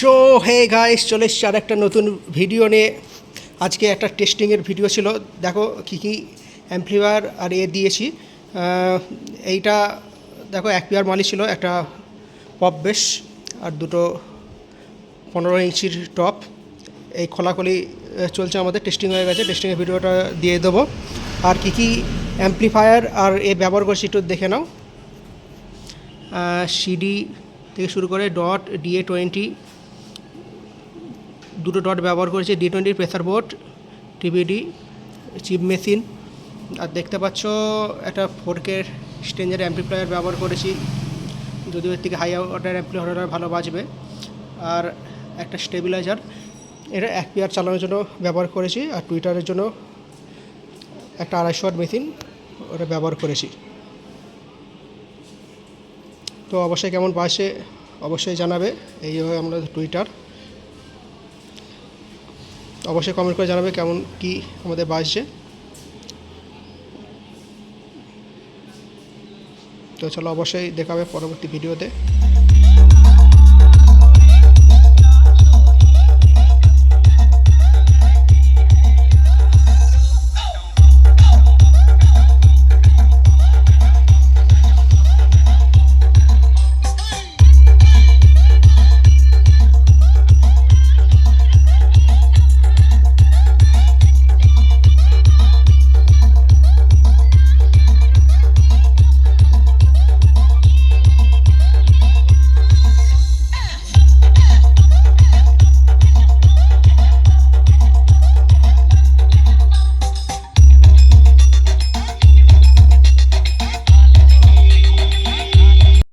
So, hey guys চলে এসছি আর একটা নতুন ভিডিও নিয়ে। আজকে একটা টেস্টিংয়ের ভিডিও ছিল। দেখো কী কী অ্যাম্পলিফায়ার আর এ দিয়েছি। এইটা, দেখো, এক পেয়ার মালি ছিল, একটা পপ বেশ, আর দুটো পনেরো ইঞ্চির টপ এই খোলাখলি চলছে আমাদের টেস্টিং হয়ে গেছে। টেস্টিংয়ের ভিডিওটা দিয়ে দেবো। আর কী কী অ্যাম্পলিফায়ার আর এ ব্যবহার করছি একটু দেখে নাও। সিডি থেকে শুরু করে ডট ডিএ টোয়েন্টি দুটো ডট ব্যবহার করেছি ডি টোয়েন্টির pressure board TVD chip machine আর দেখতে পাচ্ছ, একটা ফোরকের স্টেঞ্জার অ্যাম্পলিফায়ার ব্যবহার করেছি। যদিও এর থেকে হাই অর্ডার অ্যাম্পলিফায়ার ভালো বাজবে। আর একটা স্টেবিলাইজার এটা এক পেয়ার চালানোর জন্য ব্যবহার করেছি। আর টুইটারের জন্য একটা আড়াইশো ওয়াট মেশিন ওটা ব্যবহার করেছি। তো অবশ্যই কেমন পাশে অবশ্যই জানাবে। এইভাবে আমরা টুইটার অবশ্যই কমেন্ট করে জানাবে কেমন কি আমাদের বাসছে তো চলো অবশ্যই দেখাবে পরবর্তী ভিডিওতে।